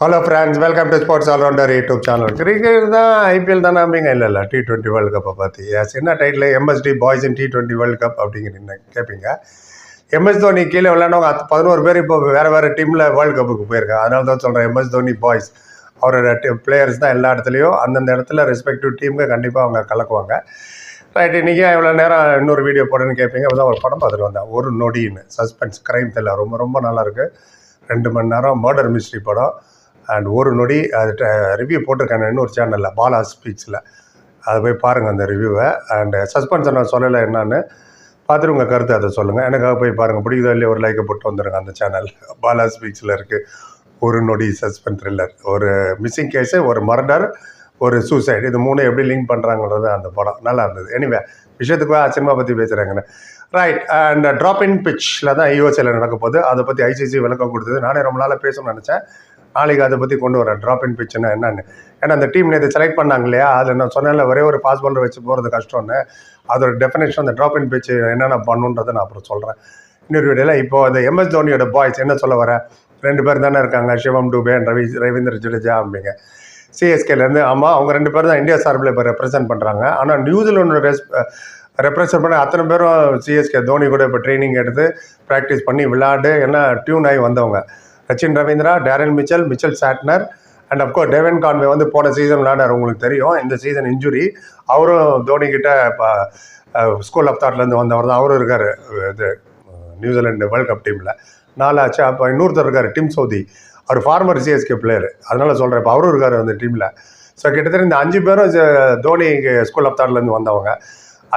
Hello friends welcome to sports allrounder YouTube channel cricket தான் IPL தான் நம்பிங்க இல்லை இல்லை. டி டுவெண்ட்டி வேர்ல்டு கப்பை பார்த்து எஸ் என்ன title MSD boys in T twenty world cup அப்படிங்கிறீங்க கேட்பீங்க எம்எஸ் தோனி கீழே விளையாண்டவங்க அத் பதினோரு பேர் இப்போ வேறு வேறு டீமில் வேர்ல்டு கப்புக்கு போயிருக்காங்க. அதனால தான் சொல்கிறேன் எம்எஸ் தோனி பாய்ஸ் அவரோட பிளேயர்ஸ் தான் எல்லா இடத்துலையும் அந்தந்த இடத்துல ரெஸ்பெக்டிவ் டீமுக்கு கண்டிப்பாக அவங்க கலக்குவாங்க. ரைட் இன்றைக்கி இவ்வளோ நேரம் இன்னொரு வீடியோ போடுன்னு கேட்பீங்க அப்போ ஒரு படம் பார்த்துட்டு வந்தேன். ஒரு நொடின்னு. சஸ்பென்ஸ் கிரைம் தெரியல ரொம்ப ரொம்ப நல்லாயிருக்கு ரெண்டு மணி நேரம் மர்டர் மிஸ்ட்ரி படம். அண்ட் ஒரு நொடி அது ரிவ்யூ போட்டிருக்காங்க இன்னொரு சேனலில் பாலா ஸ்பீச்சில் அதை போய் பாருங்கள் அந்த ரிவ்யூவை அண்டு சஸ்பென்ஸை நான் சொல்லலை என்னான்னு. பார்த்துட்டு உங்கள் கருத்து அதை சொல்லுங்கள் எனக்காக போய் பாருங்கள் பிடிக்குதோ இல்லையா ஒரு லைக்கை போட்டு வந்துடுங்க அந்த சேனல் பாலா ஸ்பீச்சில் இருக்குது ஒரு நொடி சஸ்பென்ஸ் த்ரில்லர் ஒரு மிஸ்ஸிங் கேஸு ஒரு மர்டர் ஒரு சூசைட் இது மூணு எப்படி லிங்க் பண்ணுறாங்கன்றது அந்த படம் நல்லா இருந்தது. எனிவே விஷயத்துக்கு சினிமா பற்றி பேசுகிறாங்கண்ணே ரைட் அண்ட் ட்ராப் இன் பிச்சில் தான் ஐஓசியில் நடக்க போகுது. அதை பற்றி ஐசிசி விளக்கம் கொடுத்தது. நானே ரொம்ப நாளாக பேசணும்னு நினச்சேன். நாளைக்கு அதை பற்றி கொண்டு வரேன் ட்ராப் இன் பிச்சுன்னா என்னன்னு. ஏன்னா அந்த டீம் நேற்று செலக்ட் பண்ணாங்க இல்லையா? அதில் நான் சொன்னேன்ல ஒரே ஒரு பாஸ் பாலர் வச்சு போகிறது கஷ்டம்னு. அதோட டெஃபினேஷன் அந்த ட்ராப் இன் பிச்சு என்னென்ன பண்ணுன்றதை நான் அப்புறம் சொல்கிறேன் இன்னொரு வீடியோவில் இப்போ அந்த எம்எஸ் தோனியோட பாய்ஸ் என்ன சொல்ல வரேன் ரெண்டு பேர் தானே இருக்காங்க சிவம் டூபே ரவி ரவீந்திர ஜடேஜா அப்படிங்க. சிஎஸ்கேலேருந்து ஆமாம் அவங்க ரெண்டு பேர் தான் இந்தியா சார்பில் இப்போ ரெப்ரசென்ட் பண்ணுறாங்க ஆனால் நியூசிலாந்து ரெஸ் ரெப்ரசன்ட் பண்ண அத்தனை பேரும் சிஎஸ்கே தோனி கூட இப்போ ட்ரைனிங் எடுத்து ப்ராக்டிஸ் பண்ணி விளையாடு என்ன டியூன் ஆகி வந்தவங்க. Sachin Ravindra Darren Mitchell Mitchell Santner and of course Devon Conway வந்து போன சீசன் விளையாடார் உங்களுக்கு தெரியும். இந்த சீசன் இன்ஜுரி அவரும் தோனி கிட்ட இப்போ ஸ்கூல் ஆஃப் தாட்லேருந்து வந்தவர் தான். அவரும் இருக்கார் இது நியூசிலாண்டு வேர்ல்ட் கப் டீமில் நாலாச்சு அப்போ இன்னொருத்தர் இருக்கார் டிம் சவுதி அவர் ஃபார்மர் சிஎஸ்கே பிளேயர் அதனால் சொல்கிறேன் இப்போ அவரும் இருக்கார் அந்த டீமில் ஸோ கிட்டத்தட்ட இந்த அஞ்சு பேரும் தோனி ஸ்கூல் ஆஃப் தாட்லேருந்து வந்தவங்க.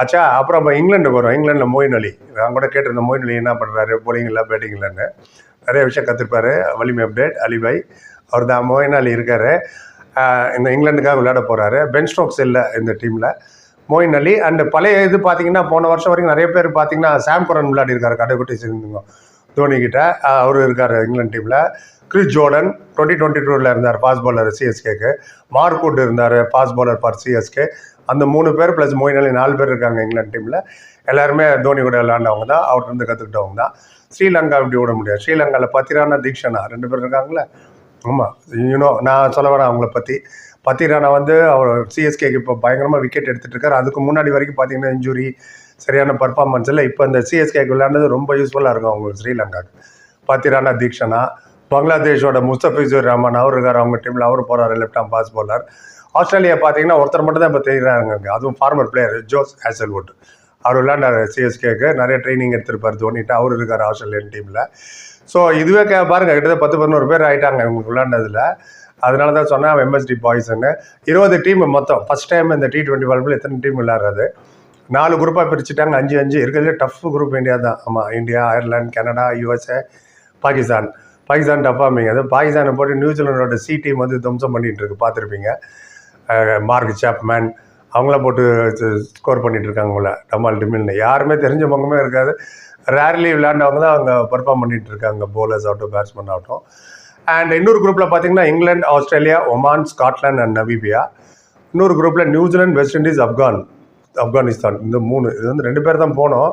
ஆச்சா அப்புறம் இப்போ இங்கிலாண்டுக்கு வரும் இங்கிலாண்டில் மோயின் அலி. நான் கூட கேட்டிருந்தேன் மோயின் அலி என்ன பண்ணுறாரு போலிங்கில் பேட்டிங்கில்னு நிறைய விஷயம் கற்றுருப்பாரு வலிமை அப்டேட் அலிபாய். அவர் தான் மோயின் அலி இருக்கார் இந்த இங்கிலாந்துக்காக விளையாட போகிறாரு பென் ஸ்ட்ரோக்ஸ் இல்லை இந்த டீமில் மோயின் அலி அண்ட் பழைய இது பார்த்தீங்கன்னா போன வருஷம் வரைக்கும் நிறைய பேர் பார்த்தீங்கன்னா சாம் குரன் விளையாடி இருக்கார். கடைக்குட்டி சேர்ந்துங்க தோனிக்கிட்ட அவர் இருக்கார் இங்கிலாந்து டீமில் கிறிஸ் ஜோர்டன் டுவெண்ட்டி டுவெண்ட்டி டூவில் இருந்தார் ஃபாஸ்ட் பாலர் சிஎஸ்கேக்கு மார்க்வுட் இருந்தார் ஃபாஸ்ட் பாலர் ஃபார் சிஎஸ்கே அந்த மூணு பேர் ப்ளஸ் மோயின் அலி நாலு பேர் இருக்காங்க இங்கிலாந்து டீமில் எல்லாருமே தோனி கூட விளையாண்டவங்க தான். அவர்கிட்ட இருந்து கற்றுக்கிட்டவங்க தான். ஸ்ரீலங்கா இப்படி விட முடியாது. ஸ்ரீலங்காவில் பத்திரானா தீக்ஷனா? ரெண்டு பேர் இருக்காங்களே ஆமாம் யூனோ நான் சொல்ல வரேன் அவங்கள பற்றி பத்திரானா வந்து அவர் சிஎஸ்கேக்கு இப்போ பயங்கரமாக விக்கெட் எடுத்துகிட்டு இருக்காரு. அதுக்கு முன்னாடி வரைக்கும் பார்த்தீங்கன்னா இன்ஜுரி சரியான பர்ஃபார்மன்ஸ் இல்லை. இப்போ இந்த சிஎஸ்கேக்கு விளையாண்டது ரொம்ப யூஸ்ஃபுல்லாக இருக்கும் அவங்களுக்கு ஸ்ரீலங்காக்கு. பத்திரானா தீக்ஷனா? பங்களாதேஷோட முஸ்தபிசூர் ரஹ்மான் அவர் இருக்கார். அவங்க டீமில் அவர் போகிறார் left arm pass bowler. Australia பார்த்தீங்கன்னா ஒருத்தர் மட்டும் தான் இப்போ தெரியுறாங்க அதுவும் ஃபார்மர் பிளேயர் ஜோஸ் ஹேசல்வுட். அவர் விளையாண்டார் சிஎஸ்கேக்கு நிறைய ட்ரைனிங் எடுத்திருப்பார் தோனிட்டு. அவர் இருக்கார் ஆஸ்திரேலியன் டீமில் ஸோ இதுவே கே பாருங்க கிட்டத்தட்ட பத்து பதினோரு பேர் ஆகிட்டாங்க இவங்களுக்கு விளையாண்டதில். அதனால தான் சொன்னேன் எம்எஸ்டி பாய்ஸ்ன்னு இருபது டீம் மொத்தம். ஃபஸ்ட் டைம் இந்த டி டுவெண்ட்டி வேர்ல்டில் எத்தனை டீம் விளையாடுறது? நாலு குரூப்பாக பிரிச்சுட்டாங்க அஞ்சு அஞ்சு. இருக்கிறதுலே டஃப் குரூப் இந்தியா தான். ஆமாம் India Ireland Canada USA Pakistan Pakistan டஃப்பாக அது பாகிஸ்தானை போட்டு நியூசிலாண்டோட சி டீம் வந்து துவம்சம் பண்ணிகிட்டு இருக்கு. பார்த்துருப்பீங்க. மார்க் சாப்மேன் அவங்களாம் போட்டு ஸ்கோர் பண்ணிகிட்ருக்காங்க இருக்காங்க உங்களை டமால் டிமில்னு. யாருமே தெரிஞ்ச பங்குமே இருக்காது. ரேர்லி விளையாண்டவங்க தான் அவங்க பெர்ஃபார்ம் பண்ணிகிட்டு இருக்காங்க. போலர்ஸ் ஆகட்டும் பேட்ஸ்மேன் ஆகட்டும். அண்ட் இன்னொரு குரூப்பில் பார்த்தீங்கன்னா England Australia Oman Scotland and Namibia. இன்னொரு குரூப்பில் New Zealand West Indies Afghan Afghanistan. இந்த மூணு இது வந்து ரெண்டு பேர் தான் போனோம்.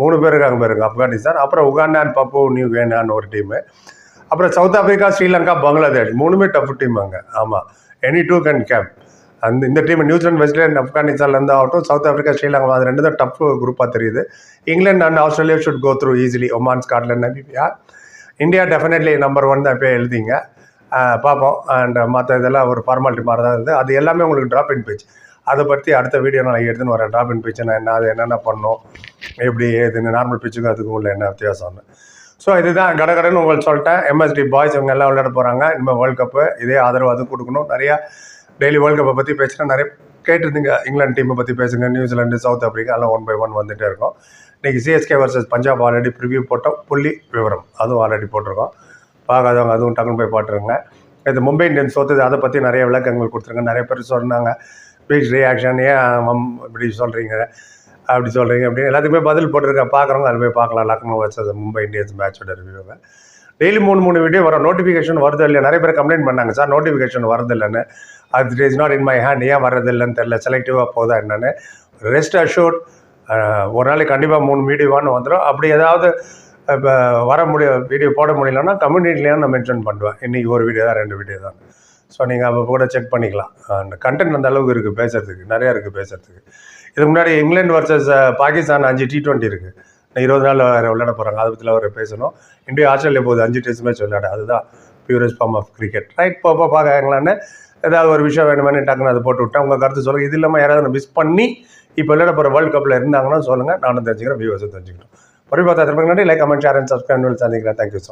மூணு பேர் இருக்காங்க பாருங்க ஆப்கானிஸ்தான். அப்புறம் உகாண்டா அண்ட் பப்பு நியூ வேனான்னு ஒரு டீமு அப்புறம் சவுத் ஆப்பிரிக்கா ஸ்ரீலங்கா பங்களாதேஷ். மூணுமே டஃப் டீம் அங்கே. ஆமாம் எனி டூ கேன் கேப் அந்த இந்த டீம் நியூசிலாந்து வெஸ்ட்லேண்ட் ஆப்கானிஸ்தான்லேருந்து ஆகட்டும் சவுத் ஆஃப்ரிக்கா ஸ்ரீலங்கா அது ரெண்டு தான் டஃப் குரூப்பாக தெரியுது. England and Australia should go through easily Oman Scotland Namibia India definitely number one தான் இப்போ எழுதிங்க. பார்ப்போம். அண்ட் மற்ற இதெல்லாம் ஒரு ஃபார்மாலிட்டி மாதிரி தான் இருக்குது அது எல்லாமே உங்களுக்கு ட்ராப் இன் பேஜ் அதை பற்றி அடுத்த வீடியோ நான் எடுத்துன்னு வரேன். ட்ராப் இன் பேஜ் நான் என்ன அது என்னென்ன பண்ணணும் எப்படி ஏதுன்னு நார்மல் பிச்சுக்கும் அதுக்கும் உள்ள என்ன வித்தியாசம்னு. ஸோ இதுதான் கடகடன்னு உங்களுக்கு சொல்லிட்டேன் எம்எஸ்டி பாய்ஸ் இவங்க எல்லாம் விளையாட போகிறாங்க இனிமேல் வேர்ல்ட் கப்பு இதே ஆதரவு அதுவும் கொடுக்கணும். நிறையா டெய்லி வேர்ல்ட் கப்பை பற்றி பேசினா நிறைய கேட்டிருந்தீங்க. இங்கிலாந்து டீமை பற்றி பேசுங்க. நியூசிலாந்து சவுத் ஆப்பிரிக்கா எல்லாம் ஒன் பை ஒன் வந்துட்டே இருக்கும். இன்றைக்கி CSK versus Punjab already preview போட்டோம் புள்ளி விவரம். அதுவும் ஆல்ரெடி போட்டிருக்கோம். பார்க்காதவங்க அதுவும் டக்குன்னு போய் பாட்டுருங்க இது மும்பை இந்தியன்ஸ் தோத்துது அதை பற்றி நிறைய விளக்கங்கள் கொடுத்துருங்க. நிறைய பேர் சொன்னாங்க. பீச் ரியாக்ஷன் ஏன் மம் இப்படி சொல்கிறீங்க அப்படி சொல்கிறீங்க அப்படின்னு எல்லாத்துக்குமே பதில் போட்டிருக்கேன். பார்க்குறவங்க அது போய் பார்க்கலாம். லக்னோ வச்சது மும்பை இந்தியன்ஸ் மேட்சோட ரிவ்யூவை டெய்லி மூணு மூணு வீடியோ வரும். நோட்டிஃபிகேஷன் வருது இல்லையா? நிறைய பேர் கம்ப்ளைண்ட் பண்ணாங்க. சார் நோட்டிஃபிகேஷன் வருது இல்லைன்னு. அது is not in my hand ஏன் வர்றதில்லைன்னு தெரில செலக்டிவாக போதா என்னென்னு ரெஸ்ட் அஷூர்ட் ஒரு நாளைக்கு கண்டிப்பாக மூணு வீடியோவான்னு வந்துடும் அப்படி ஏதாவது இப்போ வர முடிய வீடியோ போட முடியலன்னா கம்யூனிட்டிலையும் நான் மென்ஷன் பண்ணுவேன் இன்றைக்கி ஒரு வீடியோ தான் ரெண்டு வீடியோ தான் ஸோ நீங்கள் அப்போ கூட செக் பண்ணிக்கலாம் அந்த கண்டென்ட் அந்த அளவுக்கு இருக்குது பேசுகிறதுக்கு நிறையா இருக்குது பேசுகிறதுக்கு இதுக்கு முன்னாடி இங்கிலாந்து வர்சஸ் பாகிஸ்தான் அஞ்சு டி ட்வெண்ட்டி இருக்குது இருபது நாள் வேறு விளையாட போகிறாங்க அதை பற்றி அவர் பேசணும் இந்தியா ஆஸ்திரேலியா போகுது அஞ்சு டெஸ்ட் மேட்ச் விளையாட அதுதான் purest form of cricket right போப்போ பார்க்கலான்னு ஏதாவது ஒரு விஷயம் வேணுமான்னு டக்குன்னு அதை போட்டு விட்டேன். உங்கள் கருத்து சொல்லுங்கள் இது இல்லாமல் யாராவது மிஸ் பண்ணி இப்போ விளையாட போகிற வேர்ல்டு கப்பில் இருந்தாங்கன்னா சொல்லுங்கள் நானும் தெரிஞ்சுக்கிறேன் வியூவர்ஸும் தெரிஞ்சுக்கிறோம் பொறுப்பு பார்த்தா திரும்ப நன்றி like comment share and subscribe சந்திக்கிறேன். Thank you so